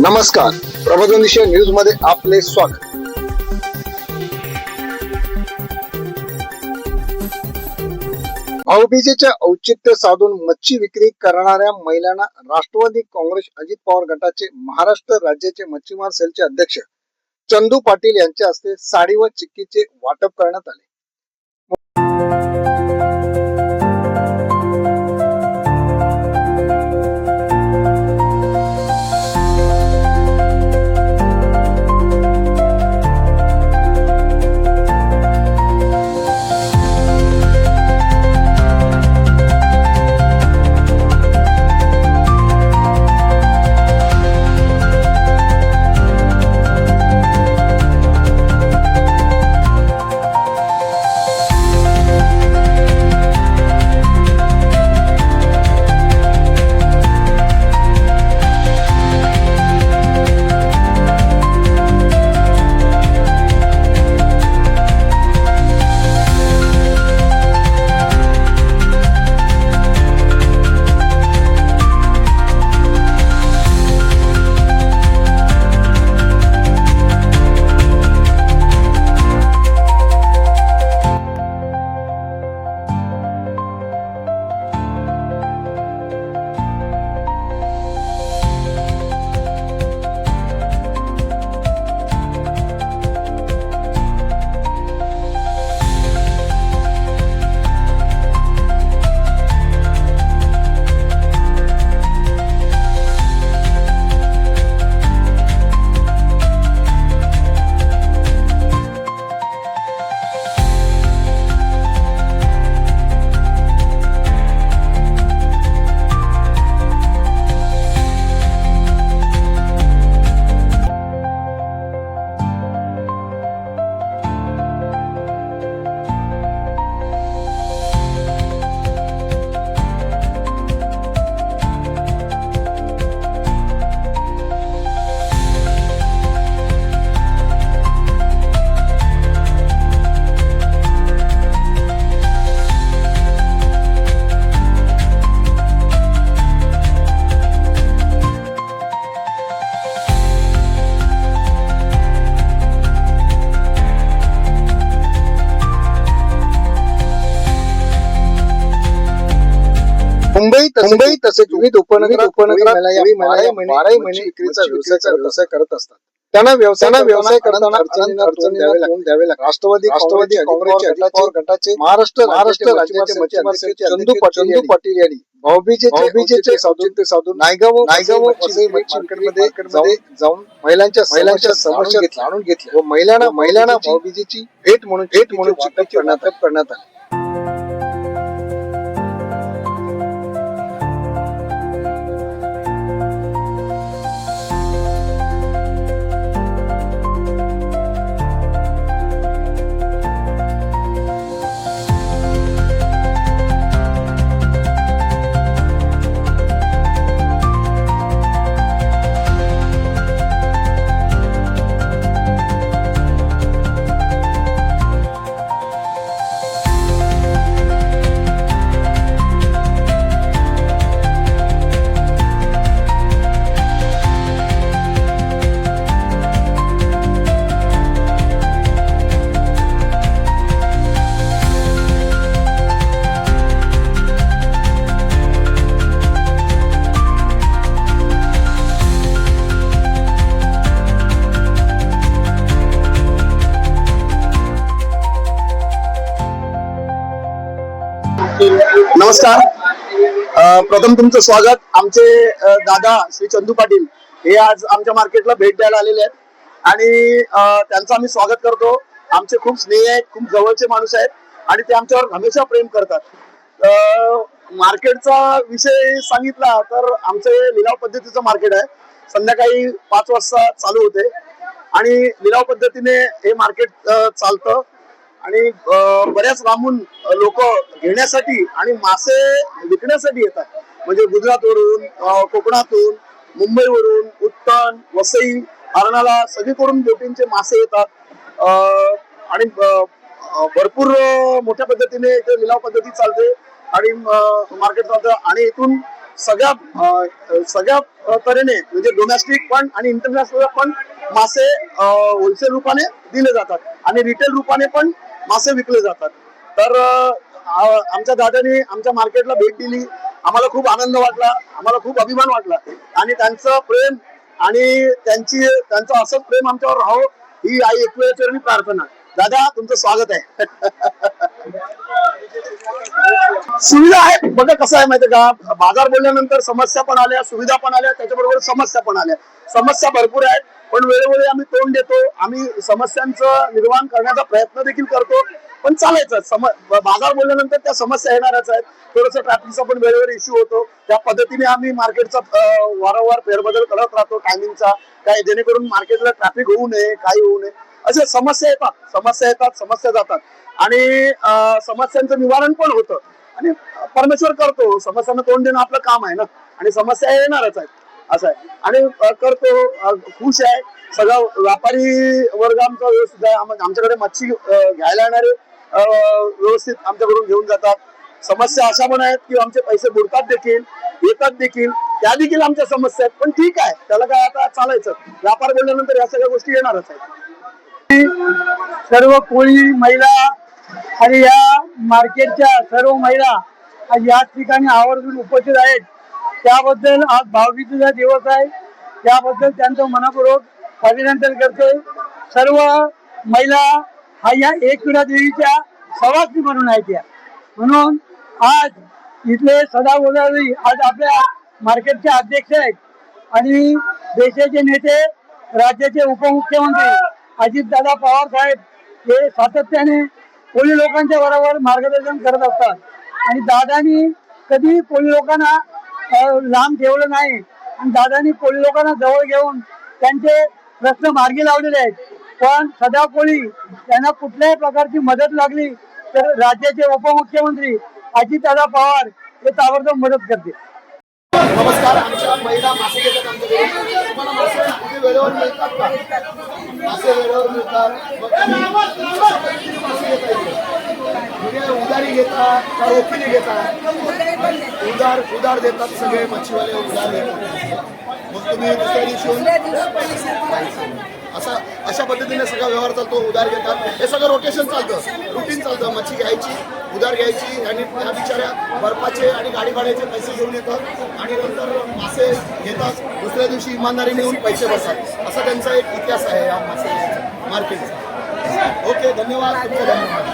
नमस्कार. प्रबोधन दिशा न्यूजमध्ये आपले स्वागत. भाऊबीजेच्या औचित्य साधून मच्छी विक्री करणाऱ्या महिलांना राष्ट्रवादी काँग्रेस अजित पवार गटाचे महाराष्ट्र राज्याचे मच्छीमार सेलचे अध्यक्ष चंदू पाटील यांच्या हस्ते साडी व चिक्कीचे वाटप करण्यात आले. मुंबई तसेच विविध उपनगरात उपनगरात बाराही महिने विक्रीचा व्यवसाय व्यवसाय करत असतात. त्यांना व्यवसाय त्यांना व्यवसाय करताना द्यावे लागते राष्ट्रवादी राष्ट्रवादी काँग्रेसचे गटाचे महाराष्ट्र महाराष्ट्र राज्याचे चंदू पाटील चंदू पाटील यांनी भाऊबीजेचे भाऊबीजेचे साधून साधून नायगाव नायगाव मार्केटमध्ये जाऊन महिलांच्या महिलांच्या समस्या जाणून घेतल्या व महिलांना महिलांना भाऊबीजेची भेट म्हणून भेट म्हणून करण्यात करण्यात आली. नमस्कार. प्रथम तुमचं स्वागत. आमचे दादा श्री चंदू पाटील हे आज आमच्या मार्केटला भेट द्यायला आलेले आहेत. आणि त्यांचं आम्ही स्वागत करतो. आमचे खूप स्नेही आहेत खूप जवळचे माणूस आहेत आणि ते आमच्यावर हमेशा प्रेम करतात. मार्केटचा विषय सांगितला तर आमचे लिलाव पद्धतीचं मार्केट आहे. संध्याकाळी पाच वाजता चालू होते. आणि लिलाव पद्धतीने हे मार्केट चालतं. आणि बऱ्याच लांबून लोक घेण्यासाठी आणि मासे विकण्यासाठी येतात. म्हणजे गुजरातवरून कोकणातून मुंबईवरून उत्तन वसई हरणाला सगळीकडून बोटींचे मासे येतात. आणि भरपूर मोठ्या पद्धतीने इथे लिलाव पद्धती चालते. आणि मार्केट चालतं. आणि इथून सगळ्या सगळ्या तऱ्हेने म्हणजे डोमेस्टिक पण आणि इंटरनॅशनल पण मासे होलसेल रूपाने दिले जातात आणि रिटेल रूपाने पण मासे विकले जातात. तर आमच्या दादाने आमच्या मार्केटला भेट दिली. आम्हाला खूप आनंद वाटला आम्हाला खूप अभिमान वाटला. आणि त्यांचं प्रेम आणि त्यांची त्यांचं असंच प्रेम आमच्यावर राहो ही आई एकवेळेचरणी प्रार्थना. दादा तुमचं स्वागत आहे. सुविधा आहे. बघा कसं आहे माहिती का? बाजार बोलल्यानंतर समस्या पण आल्या सुविधा पण आल्या त्याच्याबरोबर समस्या पण आल्या. समस्या भरपूर आहेत पण वेळोवेळी आम्ही तोंड देतो. आम्ही समस्यांचं निर्माण करण्याचा प्रयत्न देखील करतो. पण चालायचं. सम बाजार बोलल्यानंतर त्या समस्या येणारच आहेत. थोडस ट्रॅफिकचा पण वेळेवर इश्यू होतो. त्या पद्धतीने आम्ही मार्केटचा वारंवार फेरबदल करत राहतो टायमिंगचा काय जेणेकरून मार्केटला ट्रॅफिक होऊ नये काही होऊ नये. अशा समस्या येतात. समस्या येतात समस्या जातात. आणि समस्यांचं निवारण पण होतं. आणि परमेश्वर करतो. समस्यांना तोंड देणं आपलं काम आहे ना. आणि समस्या येणारच आहे. असं आहे. आणि करतो. खुश आहे. सगळा व्यापारी वर्ग आमचा व्यवस्थित आहे. आमच्याकडे मच्छी घ्यायला येणारे व्यवस्थित आमच्याकडून घेऊन जातात. समस्या अशा पण आहेत की आमचे पैसे बुडतात देखील येतात देखील. त्या देखील आमच्या समस्या आहेत. पण ठीक आहे. त्याला काय आता चालायचं. व्यापार बोलल्यानंतर या सगळ्या गोष्टी येणारच आहेत. सर्व कोळी महिला आणि या मार्केटच्या सर्व महिला याच ठिकाणी आवर्जून उपस्थित आहेत. त्याबद्दल आज भावगीतेचा दिवस आहे. त्याबद्दल त्यांचं मनपूर्वक अभिनंदन करते सर्व महिला हा या एकविरा देवीच्या सवासनी म्हणून आहेत या. म्हणून आज इथले सदा गोदावरी आज आपल्या मार्केटचे अध्यक्ष आहेत. आणि देशाचे नेते राज्याचे उपमुख्यमंत्री अजितदादा पवार साहेब हे सातत्याने कोळी लोकांच्या बरोबर मार्गदर्शन करत असतात. आणि दादानी कधी कोळी लोकांना लांब ठेवलं नाही. आणि दादानी कोळी लोकांना जवळ घेऊन त्यांचे प्रश्न मार्गी लावलेले आहेत. पण सदा कोळी त्यांना कुठल्याही प्रकारची मदत लागली तर राज्याचे उपमुख्यमंत्री अजितदादा पवार हे ताबडतोब मदत करते नमस्कार आमच्या महिला मासे घेतात आमच्याकडे तुम्हाला मासे कुठे वेळेवर मिळतात का? मासे वेळेवर मिळतात. मग तुम्ही मासे घेता उधारी घेतात का रोखीने घेतात उधार उधार देतात सगळे मच्छीवाले उधार देतात. मग तुम्ही दुसऱ्या दिवशी असा अशा पद्धतीने सगळा व्यवहार चालतो उधार घेतात. हे सगळं रोटेशन चालतं. रुटीन चालतं. मच्छी घ्यायची उधार घ्यायची आणि त्या बिचाऱ्या बर्फाचे आणि गाडी भाड्याचे पैसे घेऊन येतात आणि नंतर मासे घेतात. दुसऱ्या दिवशी इमानदारीने येऊन पैसे भरतात. असा त्यांचा एक इतिहास आहे या मासे मार्केटचा. ओके धन्यवाद. तुमचे धन्यवाद.